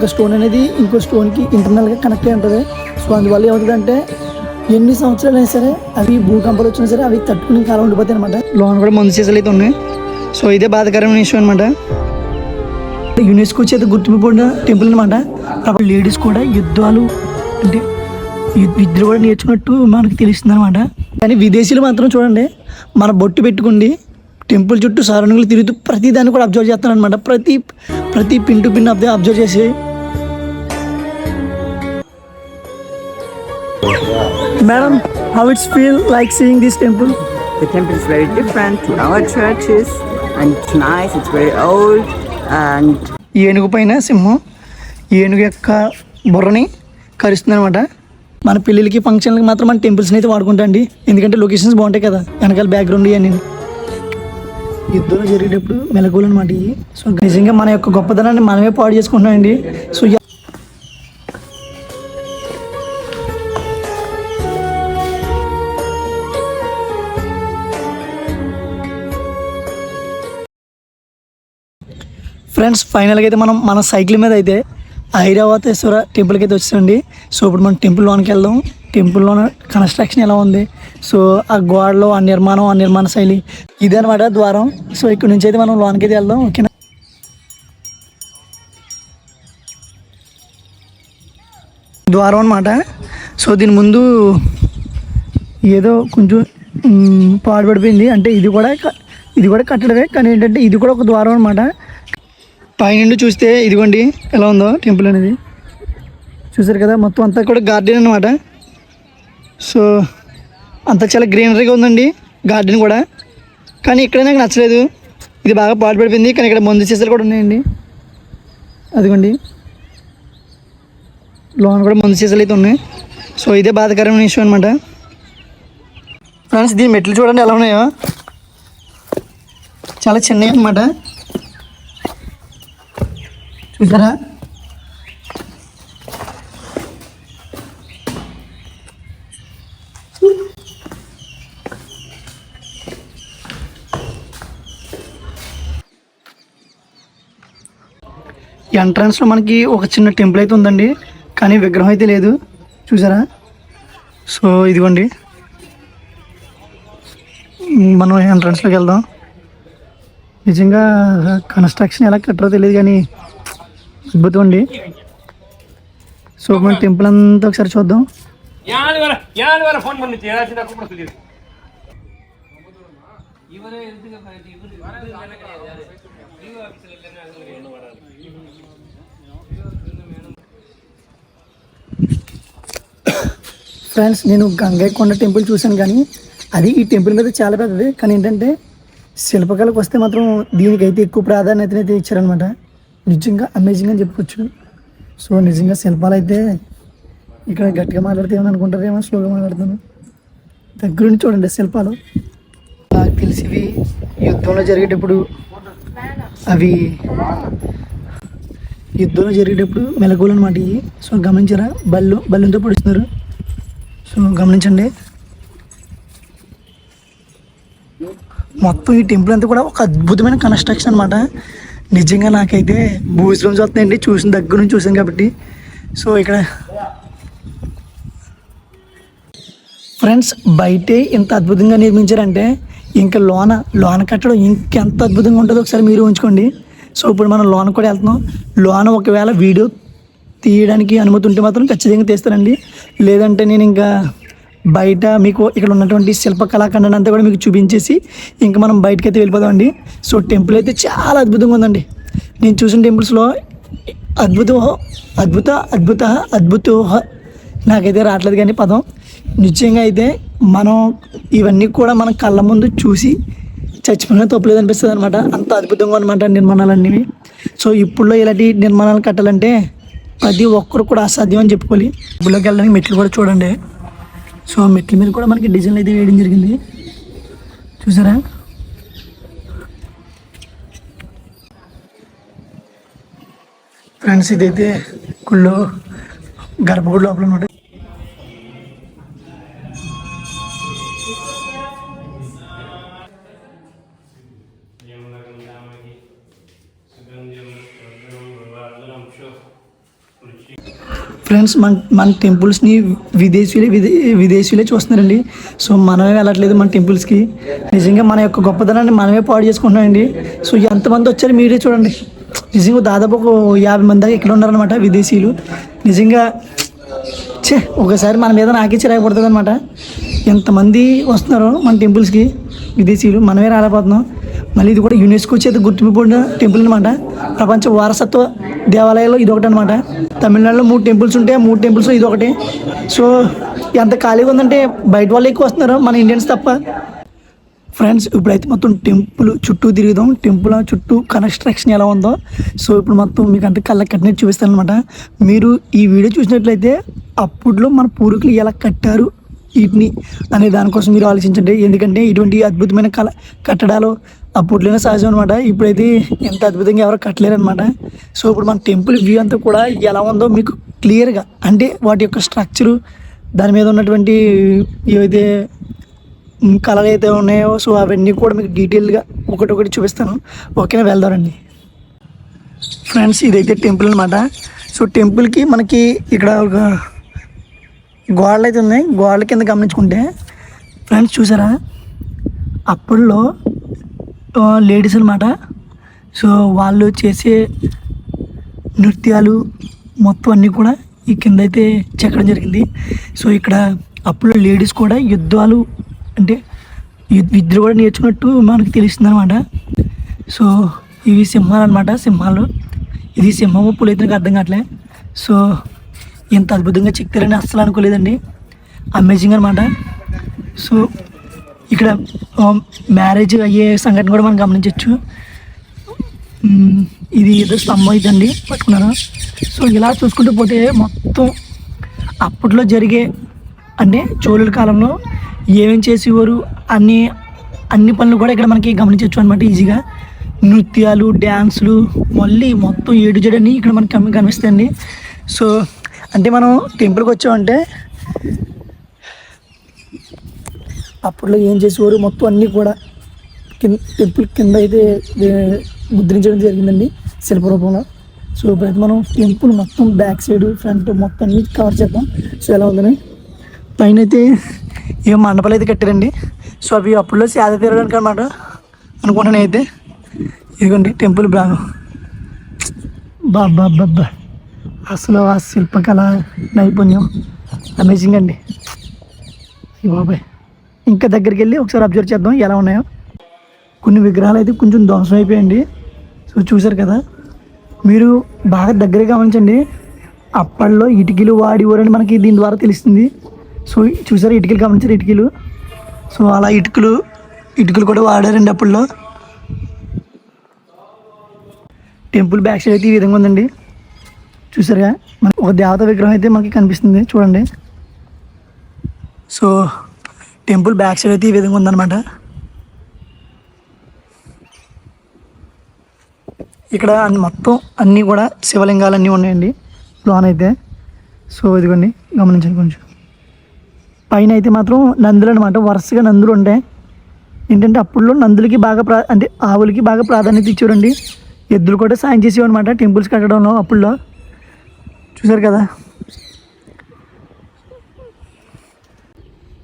ఒక స్టోన్ అనేది ఇంకో స్టోన్కి ఇంటర్నల్గా కనెక్ట్ అయి ఉంటుంది. సో అందువల్ల ఏమవుతుందంటే ఎన్ని సంవత్సరాలు అయినా సరే అవి భూకంపాలు వచ్చినా సరే అవి తట్టుకుని కాలం ఉండిపోతాయి అనమాట లోన్ కూడా మందు సీసాలు అయితే ఉన్నాయి. సో ఇదే బాధకరమైన విషయం అనమాట యునెస్కో చేత గుర్తింపబడిన టెంపుల్ అనమాట అప్పుడు లేడీస్ కూడా యుద్ధాలు అంటే యు- విద్యలు కూడా నేర్చుకున్నట్టు మనకు తెలుస్తుంది అనమాట కానీ విదేశీయులు మాత్రం చూడండి మన బొట్టు పెట్టుకుండి టెంపుల్ చుట్టూ సరౌండింగ్లు తిరుగుతూ ప్రతి దాన్ని కూడా అబ్జర్వ్ చేస్తారనమాట ప్రతి ప్రతి పిన్ టు పిన్ అబ్జర్వ్ చేసి madam how it's feel like seeing this temple The temple is very different to our churches and it's nice, it's very old and ఏనుగు పైన సింహం ఏనుగు యొక్క బుర్రని కరుస్తుంది అనమాట మన పెళ్ళిళ్ళకి ఫంక్షన్లకి మాత్రం మన టెంపుల్స్ని అయితే వాడుకుంటా అండి ఎందుకంటే లొకేషన్స్ బాగుంటాయి కదా వెనకాల బ్యాక్గ్రౌండ్ ఇవన్నీ. యుద్ధంలో జరిగేటప్పుడు మెలకువలు అనమాట ఇవి. సో నిజంగా మన యొక్క గొప్పతనాన్ని మనమే పాడు చేసుకుంటున్నాం అండి సో ఫ్రెండ్స్ ఫైనల్గా అయితే మనం మన సైకిల్ మీద అయితే ఐరావతేశ్వర టెంపుల్కి అయితే వచ్చేసండి సో ఇప్పుడు మనం టెంపుల్ లోనికి వెళ్దాం. టెంపుల్లో కన్స్ట్రక్షన్ ఎలా ఉంది? సో ఆ గోడలో ఆ నిర్మాణం ఆ నిర్మాణ శైలి ఇదే అనమాట ద్వారం. సో ఇక్కడ నుంచి అయితే మనం లోనికి అయితే వెళ్దాం. ఓకేనా? ద్వారం అనమాట సో దీని ముందు ఏదో కొంచెం పాడుపడిపోయింది. అంటే ఇది కూడా ఇది కూడా కట్టడమే. కానీ ఏంటంటే ఇది కూడా ఒక ద్వారం అనమాట పైనుండి చూస్తే ఇదిగోండి ఎలా ఉందో టెంపుల్ అనేది. చూసారు కదా మొత్తం అంతా కూడా గార్డెన్ అనమాట సో అంతా చాలా గ్రీనరీగా ఉందండి గార్డెన్ కూడా. కానీ ఇక్కడ నాకు నచ్చలేదు. ఇది బాగా పాడుపడిపోయింది కానీ ఇక్కడ మందు సీసాలు కూడా ఉన్నాయండి. అదిగోండి. లోన్ కూడా మందు సీసాలు అయితే ఉన్నాయి. సో ఇదే బాధాకరమైన విషయం అనమాట ఫ్రెండ్స్ దీని మెట్లు చూడండి ఎలా ఉన్నాయో. చాలా చిన్నవి అనమాట ఇక్కడ ఎంట్రన్స్లో మనకి ఒక చిన్న టెంపుల్ అయితే ఉందండి. కానీ విగ్రహం అయితే లేదు. చూసారా? సో ఇదిగోండి. మనం ఎంట్రన్స్లోకి వెళ్దాం. నిజంగా కన్స్ట్రక్షన్ ఎలా కట్టారో తెలియదు కానీ అద్భుతం అండి సో మన టెంపుల్ అంతా ఒకసారి చూద్దాం. ఫ్రెండ్స్ నేను గంగైకొండ టెంపుల్ చూశాను కానీ అది ఈ టెంపుల్ మీద చాలా పెద్దది. కానీ ఏంటంటే శిల్పకళకు వస్తే మాత్రం దీనికైతే ఎక్కువ ప్రాధాన్యతనైతే ఇచ్చారనమాట నిజంగా అమేజింగ్ అని చెప్పుకోవచ్చు. సో నిజంగా శిల్పాలు అయితే ఇక్కడ గట్టిగా మాట్లాడితే ఏమని అనుకుంటారేమో స్లోగా మాట్లాడుతాను? దగ్గరుండి చూడండి శిల్పాలు. నాకు తెలిసినవి యుద్ధంలో జరిగేటప్పుడు అవి యుద్ధంలో జరిగేటప్పుడు మెలకువలు అనమాట ఇవి. సో గమనించారా? బల్లు బల్లంతో పొడుస్తున్నారు. సో గమనించండి. మొత్తం ఈ టెంపుల్ అంతా కూడా ఒక అద్భుతమైన కన్స్ట్రక్షన్ అనమాట నిజంగా నాకైతే భూస్వం చూస్తున్నాయండి. చూసిన దగ్గర నుంచి చూసాను కాబట్టి. సో ఇక్కడ ఫ్రెండ్స్ బయటే ఇంత అద్భుతంగా నిర్మించారంటే ఇంకా లోన లోన కట్టడం ఇంకెంత అద్భుతంగా ఉంటుందో ఒకసారి మీరు ఉంచుకోండి సో ఇప్పుడు మనం లోన కూడా వెళ్తున్నాం. లోన ఒకవేళ వీడియో తీయడానికి అనుమతి ఉంటే మాత్రం ఖచ్చితంగా తీస్తానండి. లేదంటే నేను ఇంకా బయట మీకు ఇక్కడ ఉన్నటువంటి శిల్ప కళాఖండాన్ని అంతా కూడా మీకు చూపించేసి ఇంకా మనం బయటకి అయితే వెళ్ళిపోదామండి. సో టెంపుల్ అయితే చాలా అద్భుతంగా ఉందండి. నేను చూసిన టెంపుల్స్లో అద్భుత అద్భుత అద్భుత అద్భుత నాకైతే రావట్లేదు కానీ పదం. నిశ్చయంగా అయితే మనం ఇవన్నీ కూడా మన కళ్ళ ముందు చూసి చచ్చిపోయినా తప్పలేదు అనిపిస్తుంది అనమాట అంత అద్భుతంగా అనమాట నిర్మాణాలన్నీ. సో ఇప్పుడులో ఇలాంటి నిర్మాణాలు కట్టాలంటే ప్రతి ఒక్కరు కూడా అసాధ్యం అని చెప్పుకోవాలి. ఇప్పుడులోకి వెళ్ళడానికి మెట్లు కూడా చూడండి. సో మెట్ల మీద కూడా మనకి డిజైన్ అయితే వేయడం జరిగింది. చూసారా? ఫ్రెండ్స్ ఇదైతే గుళ్ళు గర్భగుడి లోపల అనమాట ఫ్రెండ్స్ మన మన టెంపుల్స్ని విదేశీయులే విదే విదేశీయులే చూస్తున్నారండి. సో మనమే వెళ్ళట్లేదు మన టెంపుల్స్కి. నిజంగా మన యొక్క గొప్పతనాన్ని మనమే పాడు చేసుకుంటున్నామండి. సో ఎంతమంది వచ్చారు మీరే చూడండి. నిజంగా దాదాపు ఒక యాభై మంది దాకా ఇక్కడ ఉన్నారనమాట విదేశీయులు. నిజంగా చే ఒకసారి మన మీద నాకే చిరాకు పడుతుంది అనమాట ఎంతమంది వస్తున్నారు మన టెంపుల్స్కి విదేశీయులు. మనమే రాలేకపోతున్నాం. మళ్ళీ ఇది కూడా యునెస్కో చేత గుర్తింపబడిన టెంపుల్ అనమాట ప్రపంచ వారసత్వ దేవాలయాల్లో ఇది ఒకటి అనమాట తమిళనాడులో మూడు టెంపుల్స్ ఉంటాయి మూడు టెంపుల్స్ ఇది ఒకటి సో ఎంత ఖాళీగా ఉందంటే బయట వాళ్ళు ఎక్కువ వస్తున్నారు మన ఇండియన్స్ తప్ప. ఫ్రెండ్స్ ఇప్పుడైతే మొత్తం టెంపుల్ చుట్టూ తిరుగుదాం. టెంపుల్ చుట్టూ కన్స్ట్రక్షన్ ఎలా ఉందో. సో ఇప్పుడు మొత్తం మీకు అంత కళ్ళ కట్టినట్టు చూపిస్తాను అనమాట మీరు ఈ వీడియో చూసినట్లయితే అప్పుడులో మన పూర్వీకులు ఎలా కట్టారు వీటిని అనే దానికోసం మీరు ఆలోచించండి. ఎందుకంటే ఇటువంటి అద్భుతమైన కళ కట్టడాలు అప్పట్లోనే సహజం అనమాట ఇప్పుడైతే ఎంత అద్భుతంగా ఎవరు కట్టలేరు అనమాట సో ఇప్పుడు మన టెంపుల్ వ్యూ అంతా కూడా ఎలా ఉందో మీకు క్లియర్గా అంటే వాటి యొక్క స్ట్రక్చరు దాని మీద ఉన్నటువంటి ఏవైతే ఉమ్, కళలు అయితే ఉన్నాయో సో అవన్నీ కూడా మీకు డీటెయిల్గా ఒకటి ఒకటి చూపిస్తాను. ఓకేనా? వెళ్దామండి ఫ్రెండ్స్ ఇదైతే టెంపుల్ అనమాట సో టెంపుల్కి మనకి ఇక్కడ ఒక గోడలు అయితే ఉన్నాయి. గోడల కింద గమనించుకుంటే ఫ్రెండ్స్ చూసారా? అప్పుడులో లేడీస్ అనమాట సో వాళ్ళు చేసే నృత్యాలు మొత్తం అన్నీ కూడా ఈ కింద అయితే చెక్కడం జరిగింది. సో ఇక్కడ అప్పుడు లేడీస్ కూడా యుద్ధాలు అంటే విద్య కూడా నేర్చుకున్నట్టు మనకు తెలుస్తుంది అనమాట సో ఇవి సింహాలు అనమాట సింహాలు. ఇది సింహము పులి అయితే నాకు అర్థం కావట్లే. సో ఇంత అద్భుతంగా చెక్తారని అస్సలు అనుకోలేదండి. అమేజింగ్ అనమాట సో ఇక్కడ um, మ్యారేజ్ అయ్యే సంఘటన కూడా మనం గమనించవచ్చు ఇది ఏదో స్తంభం ఇదండి పట్టుకున్నాను సో ఇలా చూసుకుంటూ పోతే మొత్తం అప్పట్లో జరిగే అంటే చోళుల కాలంలో ఏమేం చేసేవారు అన్ని అన్ని పనులు కూడా ఇక్కడ మనకి గమనించవచ్చు అనమాట ఈజీగా. నృత్యాలు డ్యాన్సులు మళ్ళీ మొత్తం ఏడు జడని ఇక్కడ మనకి కనిపిస్తాయండి. సో అంటే మనం టెంపుల్కి వచ్చామంటే అప్పట్లో ఏం చేసేవారు? మొత్తం అన్నీ కూడా కింద టెంపుల్ కింద అయితే ముద్రించడం జరిగిందండి శిల్ప రూపంలో. సో ఇప్పుడైతే మనం టెంపుల్ మొత్తం బ్యాక్ సైడ్ ఫ్రంట్ మొత్తం అన్ని కవర్ చేద్దాం. సో ఎలా ఉందని పైన అయితే ఏ మండపాలు అయితే కట్టారండి. సో అవి అప్పుడులో సేద తీరడానికి అనమాట అనుకుంటున్నాయి అయితే. ఇదిగోండి టెంపుల్ బాగా బాబా బాబా అసలు ఆ శిల్పకళ నైపుణ్యం అమేజింగ్ అండి. బాబాయ్. ఇంకా దగ్గరికి వెళ్ళి ఒకసారి అబ్జర్వ్ చేద్దాం ఎలా ఉన్నాయో. కొన్ని విగ్రహాలు అయితే కొంచెం ధ్వంసం అయిపోయాయండి సో చూసారు కదా మీరు బాగా దగ్గర గమనించండి. అప్పట్లో ఇటుకలు వాడివారని మనకి దీని ద్వారా తెలుస్తుంది. సో చూసారు ఇటుకలు గమనించారు ఇటుకలు? సో అలా ఇటుకలు ఇటుకలు కూడా వాడారండి అప్పట్లో. టెంపుల్ బ్యాక్ సైడ్ అయితే ఈ విధంగా ఉందండి. చూసారుగా మన ఒక దేవత విగ్రహం అయితే మనకి కనిపిస్తుంది చూడండి. సో టెంపుల్ బ్యాక్ సైడ్ అయితే ఈ విధంగా ఉందన్నమాట. ఇక్కడ అన్ని- మొత్తం అన్నీ కూడా శివలింగాలు అన్నీ ఉన్నాయండి. లోన్ అయితే. సో ఇదిగోండి గమనించండి కొంచెం. పైన అయితే మాత్రం నందులు అనమాట వరుసగా నందులు ఉంటాయి ఏంటంటే అప్పుడులో నందులకి బాగా ప్రా అంటే ఆవులకి బాగా ప్రాధాన్యత ఇచ్చారండి ఎద్దులు కూడా సాయం చేసేవన్నమాట టెంపుల్స్ కట్టడంలో అప్పుడులో. చూసారు కదా?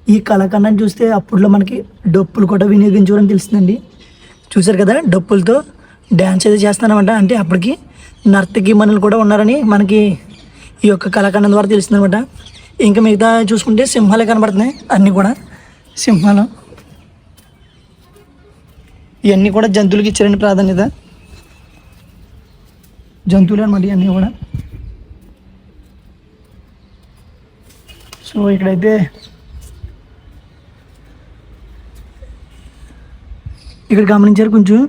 ఈ కళాఖండాన్ని చూస్తే అప్పట్లో మనకి డప్పులు కూడా వినియోగించారని తెలుస్తుందండి చూసారు కదా డప్పులతో డ్యాన్స్ అయితే చేస్తానమాట అంటే అప్పటికి నర్తకి మనులు కూడా ఉన్నారని మనకి ఈ యొక్క కళాఖండం ద్వారా తెలుస్తుందన్నమాట ఇంకా మిగతా చూసుకుంటే సింహాలే కనబడుతున్నాయి అన్నీ కూడా. సింహాలు. ఇవన్నీ కూడా జంతువులకి ఇచ్చారండి ప్రాధాన్యత. జంతువులు అనమాట ఇవన్నీ కూడా. సో ఇక్కడైతే ఇక్కడ గమనించారు కొంచెం?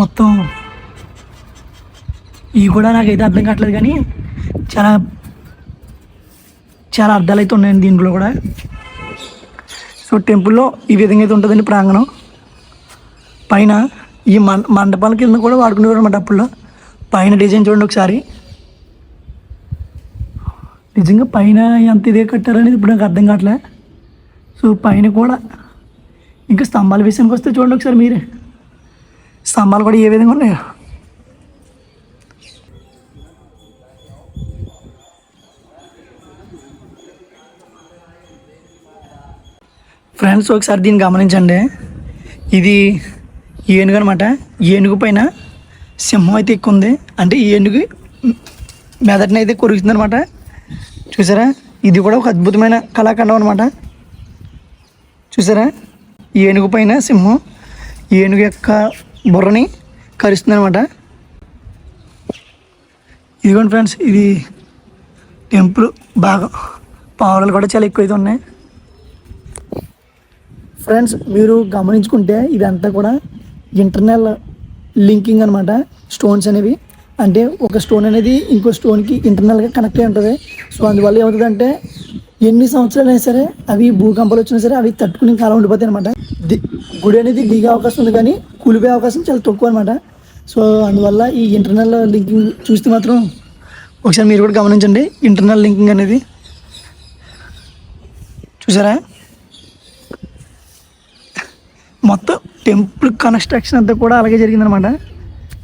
మొత్తం ఇవి కూడా నాకైతే అర్థం కావట్లేదు కానీ చాలా చాలా అర్థాలు అయితే ఉన్నాయండి దీంట్లో కూడా. సో టెంపుల్లో ఈ విధంగా అయితే ఉంటుందండి ప్రాంగణం. పైన ఈ మం మండపాల కింద కూడా వాడుకునేవారు అనమాట అప్పుల్లో పైన డిజైన్ చూడండి ఒకసారి. నిజంగా పైన ఎంత ఇదే కట్టారనేది ఇప్పుడు నాకు అర్థం కావట్లే. సో పైన కూడా ఇంకా స్తంభాల విషయానికి వస్తే చూడండి ఒకసారి మీరే. స్తంభాలు కూడా ఏ విధంగా ఉన్నాయో. ఫ్రెండ్స్ ఒకసారి దీన్ని గమనించండి. ఇది ఏనుగు అనమాట ఏనుగు పైన సింహం అయితే ఎక్కువ ఉంది. అంటే ఏనుగు మెదటిని అయితే కొరుకుతుంది అనమాట చూసారా? ఇది కూడా ఒక అద్భుతమైన కళాఖండం అనమాట చూసారా? ఏనుగు పైన సింహం ఏనుగు యొక్క బుర్రని కరుస్తుంది అనమాట ఇదిగోండి ఫ్రెండ్స్ ఇది టెంపుల్ బాగా పావురాలు కూడా చాలా ఎక్కువైతే ఉన్నాయి. ఫ్రెండ్స్ మీరు గమనించుకుంటే ఇదంతా కూడా ఇంటర్నల్ లింకింగ్ అనమాట స్టోన్స్ అనేవి. అంటే ఒక స్టోన్ అనేది ఇంకో స్టోన్కి ఇంటర్నల్గా కనెక్ట్ అయి ఉంటుంది. సో అందువల్ల ఏమవుతుందంటే ఎన్ని సంవత్సరాలు అయినా సరే అవి భూకంపాలు వచ్చినా సరే అవి తట్టుకుని కాలం ఉండిపోతాయి అనమాట గుడి అనేది దిగే అవకాశం ఉంది కానీ కూలిపోయే అవకాశం చాలా తక్కువ అనమాట సో అందువల్ల ఈ ఇంటర్నల్ లింకింగ్ చూస్తే మాత్రం ఒకసారి మీరు కూడా గమనించండి ఇంటర్నల్ లింకింగ్ అనేది. చూసారా? మొత్తం టెంపుల్ కన్స్ట్రక్షన్ అంతా కూడా అలాగే జరిగిందనమాట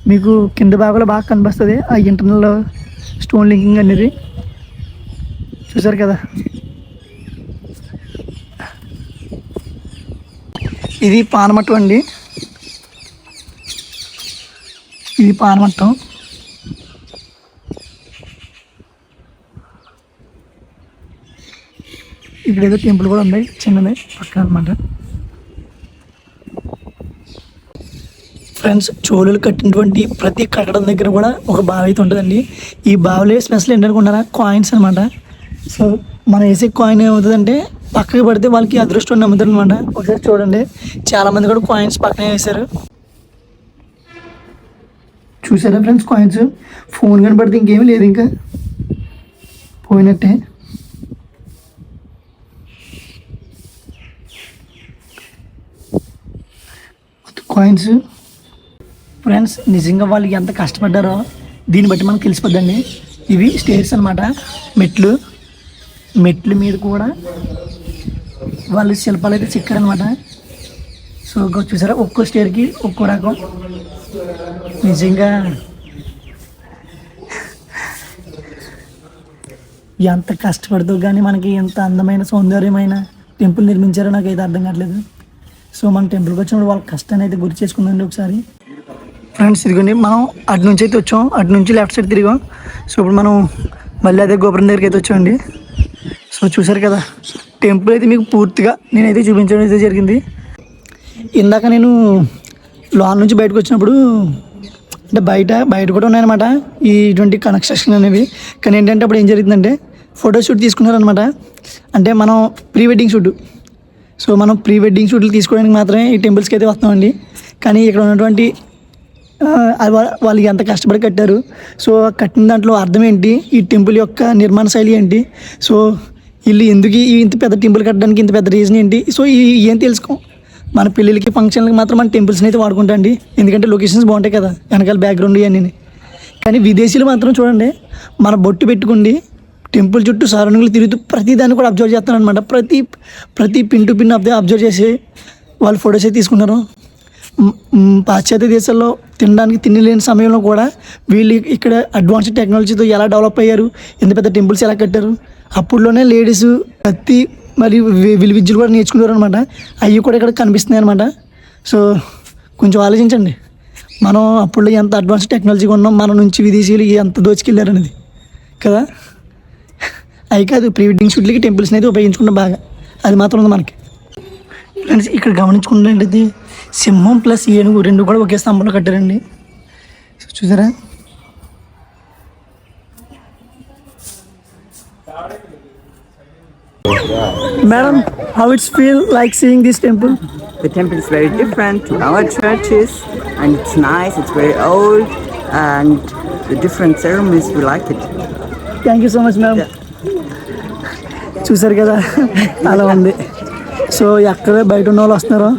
మీకు కింద భాగంలో బాగా కనిపిస్తుంది ఆ ఇంటర్నల్ స్టోన్ లింకింగ్ అనేది. చూసారు కదా? ఇది పానమట్టం అండి. ఇది పానమట్టం. ఇక్కడ ఏదో టెంపుల్ కూడా ఉంది చిన్నది పక్కన అనమాట ఫ్రెండ్స్ చోళులు కట్టినటువంటి ప్రతి కట్టడం దగ్గర కూడా ఒక బావి అయితే ఉంటుందండి. ఈ బావిలో స్పెషల్ ఏంటనుకుంటారా కాయిన్స్ అనమాట సో మనం వేసే కాయిన్ ఏమవుతుందంటే పక్కకి పడితే వాళ్ళకి అదృష్టం నమ్ముతారు అనమాట ఒకసారి చూడండి. చాలా మంది కూడా కాయిన్స్ పక్కనే వేశారు. చూసారా ఫ్రెండ్స్ కాయిన్స్ ఫోన్ కనబడితే ఇంకేమీ లేదు ఇంకా. పోయినట్టే. కాయిన్స్ ఫ్రెండ్స్ నిజంగా వాళ్ళు ఎంత కష్టపడ్డారో దీన్ని బట్టి మనకు తెలిసిపోద్దండి. ఇవి స్టేర్స్ అనమాట మెట్లు. మెట్ల మీద కూడా వాళ్ళు శిల్పాలు అయితే చెక్కారనమాట సో చూసారా? ఒక్కో స్టేర్కి ఒక్కో రకం. నిజంగా ఎంత కష్టపడుతూ కానీ మనకి ఎంత అందమైన సౌందర్యమైన టెంపుల్ నిర్మించారో నాకు అయితే అర్థం కావట్లేదు. సో మన టెంపుల్కి వచ్చినప్పుడు వాళ్ళ కష్టాన్ని అయితే గుర్తు చేసుకుందండి ఒకసారి. ఫ్రెండ్స్ ఇదిగోండి మనం అటు నుంచి అయితే వచ్చాం. అటు నుంచి లెఫ్ట్ సైడ్ తిరిగాం. సో ఇప్పుడు మనం మళ్ళీ అదే గోపురం దగ్గరికి అయితే వచ్చామండి. సో చూసారు కదా టెంపుల్ అయితే మీకు పూర్తిగా నేనైతే చూపించడం అయితే జరిగింది. ఇందాక నేను లోన్ నుంచి బయటకు వచ్చినప్పుడు అంటే బయట బయట కూడా ఉన్నాయన్నమాట ఈ ఇటువంటి కన్స్ట్రక్షన్ అనేవి. కానీ ఏంటంటే అప్పుడు ఏం జరిగిందంటే ఫోటో షూట్ తీసుకున్నారనమాట అంటే మనం ప్రీ వెడ్డింగ్ షూట్ సో మనం ప్రీ వెడ్డింగ్ షూట్లు తీసుకోవడానికి మాత్రమే ఈ టెంపుల్స్కి అయితే వస్తామండి కానీ ఇక్కడ ఉన్నటువంటి వాళ్ళు ఎంత కష్టపడి కట్టారు? సో కట్టిన దాంట్లో అర్థం ఏంటి? ఈ టెంపుల్ యొక్క నిర్మాణ శైలి ఏంటి? సో వీళ్ళు ఎందుకు ఇంత పెద్ద టెంపుల్ కట్టడానికి ఇంత పెద్ద రీజన్ ఏంటి? సో ఈ ఏం తెలుసుకో? మన పెళ్ళిళ్ళకి ఫంక్షన్లకి మాత్రం మన టెంపుల్స్ని అయితే వాడుకుంటా అండి ఎందుకంటే లొకేషన్స్ బాగుంటాయి కదా వెనకాల బ్యాక్గ్రౌండ్ ఇవన్నీ. కానీ విదేశీయులు మాత్రం చూడండి మన బొట్టు పెట్టుకుండి టెంపుల్ చుట్టూ సరౌండింగ్లు తిరుగుతూ ప్రతి దాన్ని కూడా అబ్జర్వ్ చేస్తాను అనమాట ప్రతి ప్రతి pin to pin observe observe చేసి వాళ్ళు ఫొటోస్ అయితే తీసుకుంటారు. పాశ్చాత్య దేశాల్లో తినడానికి తిండి లేని సమయంలో కూడా వీళ్ళు ఇక్కడ అడ్వాన్స్డ్ టెక్నాలజీతో ఎలా డెవలప్ అయ్యారు? ఎంత పెద్ద టెంపుల్స్ ఎలా కట్టారు? అప్పుడులోనే లేడీస్ కత్తి మరియు విలు విద్యలు కూడా నేర్చుకున్నారు అనమాట అవి కూడా ఇక్కడ కనిపిస్తున్నాయి అనమాట సో కొంచెం ఆలోచించండి. మనం అప్పుడు ఎంత అడ్వాన్స్ టెక్నాలజీగా ఉన్నాం మన నుంచి విదేశీయులు ఎంత దోచుకెళ్ళారు అనేది కదా? అవి కాదు ప్రీ వెడ్డింగ్ షూట్లకి టెంపుల్స్ని అయితే ఉపయోగించుకుంటాం బాగా. అది మాత్రం ఉంది మనకి. ఫ్రెండ్స్ ఇక్కడ గమనించుకుంటే సింహం ప్లస్ ఏనుగు రెండు కూడా ఒకే స్తంభంలో కట్టారండి సో చూసారా madam how it's feel like seeing this temple The temple is very different to our churches, and it's nice. It's very old, and the different ceremonies we like it. Thank you so much ma'am చూసారు కదా అలా ఉంది so ఎక్కడే బయట ఉన్న వాళ్ళు వస్తున్నారు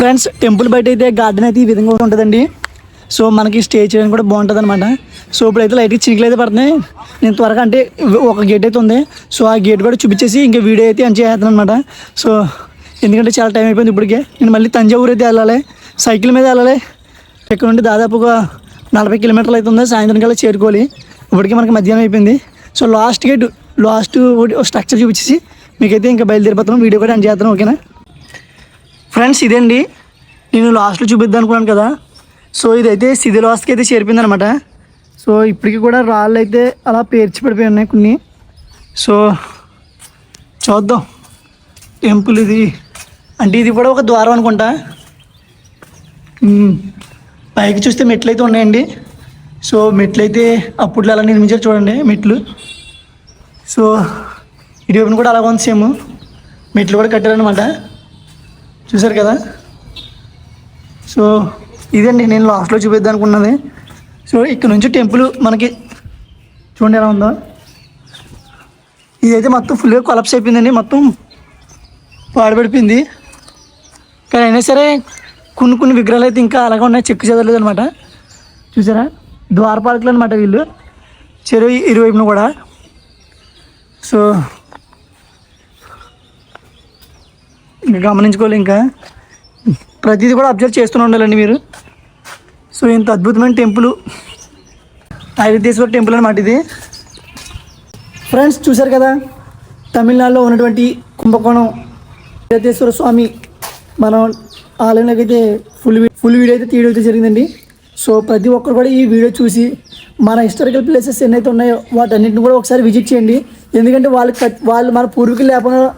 friends temple బయట అయితే గార్డెన్ అయితే ఈ విధంగా ఉంటుందండి. సో మనకి స్టే చేయడానికి కూడా బాగుంటుంది అనమాట సో ఇప్పుడైతే లైట్గా చినుకులు అయితే పడుతున్నాయి. నేను త్వరగా అంటే ఒక గేట్ అయితే ఉంది. సో ఆ గేట్ కూడా చూపించేసి ఇంకా వీడియో అయితే ఎంజాయ్ చేస్తాను అనమాట సో ఎందుకంటే చాలా టైం అయిపోయింది ఇప్పటికే. నేను మళ్ళీ తంజావూరు అయితే వెళ్ళాలి. సైకిల్ మీద వెళ్ళాలి. ఇక్కడ నుండి దాదాపుగా నలభై కిలోమీటర్లు ఉంది. సాయంత్రం కల్లా చేరుకోవాలి. ఇప్పటికే మనకి మధ్యాహ్నం అయిపోయింది. So last gate last structure చూపించేసి మీకైతే ఇంకా బయలుదేరిపోతున్నాం వీడియో కూడా ఎండ్ చేస్తాను ఓకేనా? ఫ్రెండ్స్ ఇదండి నేను లాస్ట్లో చూపిద్దాం అనుకున్నాను కదా. సో ఇదైతే శిథిలాస్కి అయితే చేరిపోయింది అనమాట సో ఇప్పటికి కూడా రాళ్ళు అయితే అలా పేర్చి పడిపోయి ఉన్నాయి కొన్ని. సో చూద్దాం. టెంపుల్ ఇది. అంటే ఇది కూడా ఒక ద్వారం అనుకుంటా. పైకి చూస్తే మెట్లు అయితే ఉన్నాయండి. సో మెట్లు అయితే అప్పట్లో అలా నిర్మించారు చూడండి మెట్లు. సో ఇటువైపున కూడా అలాగ ఉంది సేమ్. మెట్లు కూడా కట్టారనమాట చూసారు కదా? సో ఇదండి నేను లాస్ట్లో చూపిద్దాం అనుకున్నది. సో ఇక్కడ నుంచి టెంపుల్ మనకి చూడండి ఎలా ఉందో. ఇదైతే మొత్తం ఫుల్గా కొలప్స్ అయిపోయిందండి. మొత్తం పాడుపడిపోయింది కానీ అయినా సరే కొన్ని కొన్ని విగ్రహాలు అయితే ఇంకా అలాగే ఉన్నాయి. చెక్కు చెదరలేదు అనమాట చూసారా? ద్వారపాలకులు అనమాట వీళ్ళు. చెరువు ఇరువైపున కూడా. సో ఇంకా గమనించుకోవాలి ఇంకా. ప్రతిదీ కూడా అబ్జర్వ్ చేస్తూనే ఉండాలండి మీరు. సో ఇంత అద్భుతమైన టెంపుల్. ఐరతేశ్వర టెంపుల్ అనమాట ఇది. ఫ్రెండ్స్ చూశారు కదా? తమిళనాడులో ఉన్నటువంటి కుంభకోణం. ఐరతేశ్వర స్వామి మనం ఆలయంలోకి అయితే ఫుల్ ఫుల్ వీడియో అయితే తీయడం అయితే జరిగిందండి. సో ప్రతి ఒక్కరు కూడా ఈ వీడియో చూసి మన హిస్టారికల్ ప్లేసెస్ ఎన్నైతే ఉన్నాయో వాటన్నిటిని కూడా ఒకసారి విజిట్ చేయండి. ఎందుకంటే వాళ్ళు వాళ్ళు మన పూర్వీకులు లేకుండా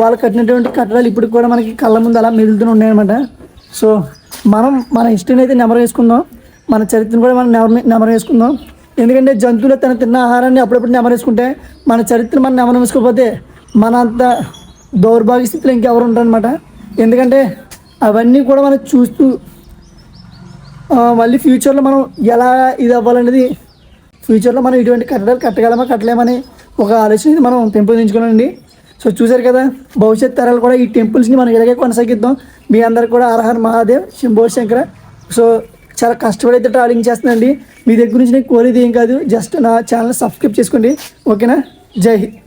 వాళ్ళు కట్టినటువంటి కట్టడాలు ఇప్పుడు కూడా మనకి కళ్ళ ముందు అలా మెదులుతూ ఉన్నాయన్నమాట. సో మనం మన హిస్టరీని అయితే నెమరు వేసుకుందాం. మన చరిత్రను కూడా మనం నెమరు నెమరు వేసుకుందాం. ఎందుకంటే జంతువులు తన తిన్న ఆహారాన్ని అప్పుడప్పుడు నెమరు వేసుకుంటే మన చరిత్ర మనం నెమరు వేసుకోకపోతే మన అంత దౌర్భాగ్య స్థితిలో ఇంకెవరు ఉంటారనమాట ఎందుకంటే అవన్నీ కూడా మనం చూస్తూ మళ్ళీ ఫ్యూచర్లో మనం ఎలా ఇది అవ్వాలనేది ఫ్యూచర్లో మనం ఇటువంటి కట్టడాలు కట్టగలమా కట్టలేమని ఒక ఆలోచన మనం పెంపొందించుకోవాలండి. సో చూసారు కదా భవిష్యత్ తరాలు కూడా ఈ టెంపుల్స్ని మనం ఇలాగే కొనసాగిద్దాం. మీ అందరికి కూడా అర్హర్ మహాదేవ్ శంభో శంకర. సో చాలా కష్టపడి అయితే ట్రావెలింగ్ చేస్తుందండి మీ దగ్గర నుంచి నేను కోరేది ఏం కాదు జస్ట్ నా ఛానల్ సబ్స్క్రైబ్ చేసుకోండి. ఓకేనా? జై హింద్.